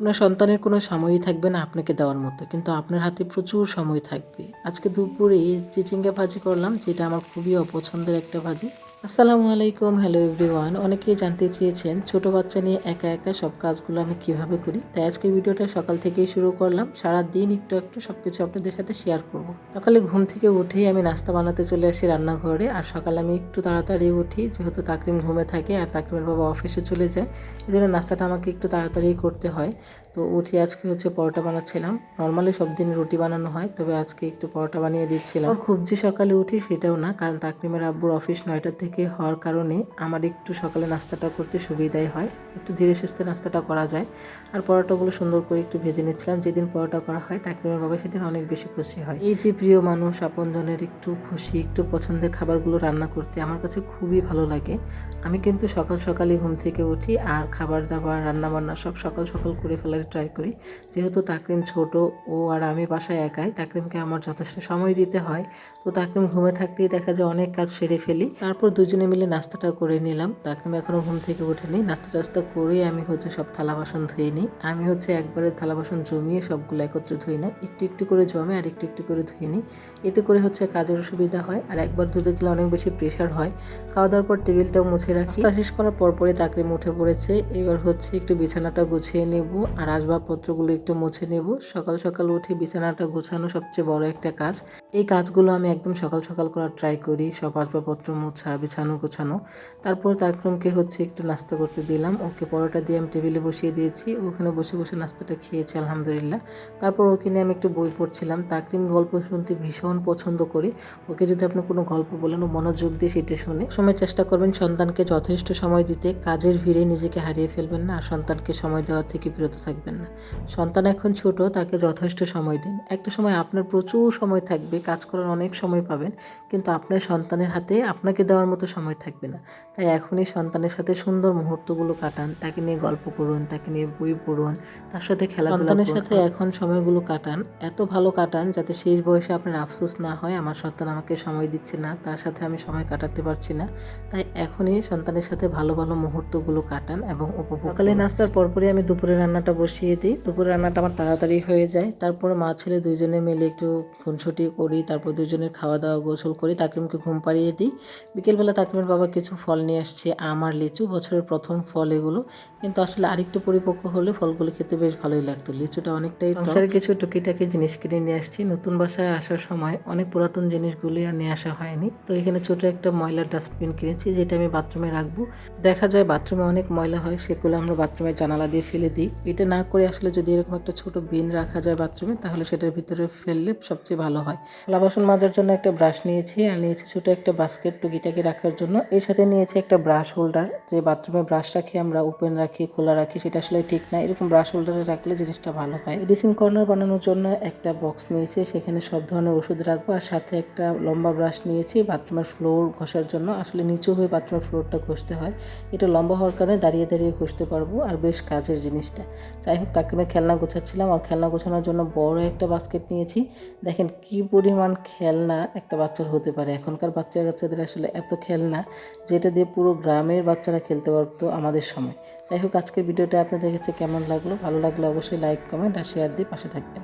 আপনার সন্তানের কোনো সময়ই থাকবে না আপনাকে দেওয়ার মতো, কিন্তু আপনার হাতে প্রচুর সময় থাকবে। আজকে দুপুরে চিচিঙ্গা ভাজি করলাম, যেটা আমার খুবই অপছন্দের একটা ভাজি আসসালামু আলাইকুম, হ্যালো এভরিওয়ান। অনেকেই জানতে চেয়েছেন ছোট বাচ্চা নিয়ে একা একা সব কাজগুলো আমি কীভাবে করি। তাই আজকে ভিডিওটা সকাল থেকেই শুরু করলাম। সারা দিন একটু একটু সব কিছু আপনাদের সাথে শেয়ার করব। সকালে ঘুম থেকে উঠেই আমি নাস্তা বানাতে চলে আসি রান্নাঘরে। আর সকালে আমি একটু তাড়াতাড়ি উঠি, যেহেতু তাকরিম ঘুমে থাকে আর তাকরিমের বাবা অফিসে চলে যায়। এই জন্য নাস্তাটা আমাকে একটু তাড়াতাড়ি করতে হয়। তো উঠে আজকে হচ্ছে পরোটা বানাচ্ছিলাম। নর্মালি সব দিন রুটি বানানো হয়, তবে আজকে একটু পরোটা বানিয়ে দিচ্ছিলাম। খুব যে সকালে উঠি সেটাও না, কারণ তাকরিমের আব্বুর অফিস নয়টা থেকে হওয়ার কারণে আমার একটু সকালে নাস্তাটা করতে সুবিধাই হয়। একটু ধীরে সুস্থে নাস্তাটা করা যায়। আর পরোটাগুলো সুন্দর করে একটু ভেজে নিচ্ছিলাম। যেদিন পরোটা করা হয় তাকরিমের বাবা সেদিন অনেক বেশি খুশি হয়। এই যে প্রিয় মানুষ, আপনজনের একটু খুশি, একটু পছন্দের খাবারগুলো রান্না করতে আমার কাছে খুবই ভালো লাগে। আমি কিন্তু সকাল সকালই ঘুম থেকে উঠি আর খাবার দাবার রান্না বান্না সব সকাল সকাল করে ফেলার ট্রাই করি। যেহেতু তাকরিম ছোট, ও আর আমি বাসায় একাই, তাকরিমকে আমার যথেষ্ট সময় দিতে হয়। তো তাকরিম ঘুমে থাকতেই দেখা যায় অনেক কাজ সেরে ফেলি। তারপর দুজনে মিলে নাস্তাটা করে নিলাম। তাকরিম এখনও ঘুম থেকে ওঠেনি নাস্তা টাস্তা করে আমি হচ্ছে সব থালা বাসন ধুয়ে নিই। আমি হচ্ছে একবারে থালা বাসন জমিয়ে সবগুলো একত্রে ধুই না। একটু একটু করে জমে আর একটু একটু করে ধুয়ে নিই। এতে করে হচ্ছে কাজের সুবিধা হয়। আর একবার ধুতে গেলে অনেক বেশি প্রেশার হয়। খাওয়া দাওয়ার পর টেবিলটাও মুছে রাখি। নাস্তা শেষ করার পর পরে তাকরিম উঠে পড়েছে। এবার হচ্ছে একটু বিছানাটা গুছিয়ে নেব। আর আসবাবপত্রগুলো একটু মুছে নেব। সকাল সকাল উঠে বিছানাটা গোছানো সবচেয়ে বড় একটা কাজ। এই কাজগুলো আমি একদম সকাল সকাল করার ট্রাই করি। সব আসবাবপত্র মোছা বিছানো গোছানো। তারপর তাকরমকে হচ্ছে একটু নাস্তা করতে দিলাম। ওকে পরোটা দিয়ে আমি টেবিলে বসিয়ে দিয়েছি। ওখানে বসে বসে নাস্তাটা খেয়েছি, আলহামদুলিল্লাহ। তারপর ওকে নিয়ে আমি একটু বই পড়ছিলাম। তাকরিম গল্প শুনতে ভীষণ পছন্দ করি। ওকে যদি আপনি কোনো গল্প বলেন, ও মনোযোগ দিয়ে সেটা শুনে। সময় চেষ্টা করবেন সন্তানকে যথেষ্ট সময় দিতে। কাজের ভিড়ে নিজেকে হারিয়ে ফেলবেন না। আর সন্তানকে সময় দেওয়ার থেকে বিরত থাকবেন না। সন্তান এখন ছোট, তাকে যথেষ্ট সময় দিন। একটা সময় আপনার প্রচুর সময় থাকবে। কাজ করার অনেক সময় পাবেন। কিন্তু আপনার সন্তানের হাতে আপনাকে দেওয়ার মতো সময় থাকবে না। তাই এখনই সন্তানের সাথে সুন্দর মুহূর্তগুলো কাটান তাকে নিয়ে গল্প করুন তাকে নিয়ে বই পড়ুন তার সাথে খেলাধুলা সন্তানের সাথে এখন সময়গুলো কাটান এত ভালো কাটান যাতে শেষ বয়সে আপনার আফসোস না হয় আমার সন্তান আমাকে সময় দিচ্ছে না তার সাথে আমি সময় কাটাতে পারছি না। তাই এখনই সন্তানের সাথে ভালো ভালো মুহূর্তগুলো কাটান এবং উপভোগ সকালে নাস্তার পরপরই আমি দুপুরে রান্নাটা বসিয়ে দিই। দুপুরে রান্নাটা আমার তাড়াতাড়ি হয়ে যায় তারপরে মা ছেলে দুইজনে মিলে একটু খুনছুটি করি তারপর দুজনের খাওয়া দাওয়া গোসল করি তাকরিমকে ঘুম পাড়িয়ে দিই। বিকেলবেলা তাকরিমের বাবা কিছু ফল নিয়ে আসছে আম আর লিচু। বছরের প্রথম ফল এগুলো। কিন্তু আসলে আরেকটু পরিপক্ক হলে ফলগুলো খেতে বেশ ভালোই লাগতো। লিচুটা অনেকটাই সংসারে কিছু টুকিটাকি জিনিস কিনে নিয়ে আসছি। নতুন বাসায় আসার সময় অনেক পুরাতন জিনিসগুলি আর নিয়ে আসা হয়নি। তো এখানে ছোট একটা ময়লার ডাস্টবিন কিনেছি, যেটা আমি বাথরুমে রাখব। দেখা যায় বাথরুমে অনেক ময়লা হয়, সেগুলো আমরা বাথরুমে জানালা দিয়ে ফেলে দিই। এটা না করে আসলে যদি এরকম একটা ছোট বিন রাখা যায় বাথরুমে, তাহলে সেটার ভিতরে ফেললে সবচেয়ে ভালো হয়। থালা বাসন মাজার জন্য একটা ব্রাশ নিয়েছি, আর নিয়েছি ছোট একটা বাস্কেট টুকিটাকি রাখার জন্য। এর সাথে নিয়েছি একটা ব্রাশ হোল্ডার যে বাথরুমে ব্রাশ রাখি আমরা ওপেন রাখি, খোলা রাখি, সেটা আসলে ঠিক না। এরকম ব্রাশ হোল্ডারে রাখলে জিনিসটা ভালো হয়। মেডিসিন কর্নার বানানোর জন্য একটা বক্স নিয়েছি, সেখানে সব ধরনের ওষুধ রাখব। আর সাথে একটা লম্বা ব্রাশ নিয়েছি বাথরুমের ফ্লোর ঘষার জন্য। আসলে নিচু হয়ে বাথরুমের ফ্লোরটা ঘষতে হয়। এটা লম্বা হওয়ার কারণে দাঁড়িয়ে দাঁড়িয়ে ঘষতে পারব, আর বেশ কাজের জিনিসটা। যাই হোক তাকে আমি খেলনা গোছাচ্ছিলাম। আর খেলনা গোছানোর জন্য বড় একটা বাস্কেট নিয়েছি। দেখেন কি পরিমাণ খেলনা একটা বাচ্চার হতে পারে। এখনকার বাচ্চা কাচ্চাদের আসলে এত খেলনা, যেটা দিয়ে পুরো গ্রামের বাচ্চারা খেলতে পারতো আমাদের সময়। যাই হোক, আজকের ভিডিওটা আপনাদের কাছে কেমন লাগল? ভালো লাগলে অবশ্যই লাইক কমেন্ট আর শেয়ার দিয়ে পাশে থাকবেন।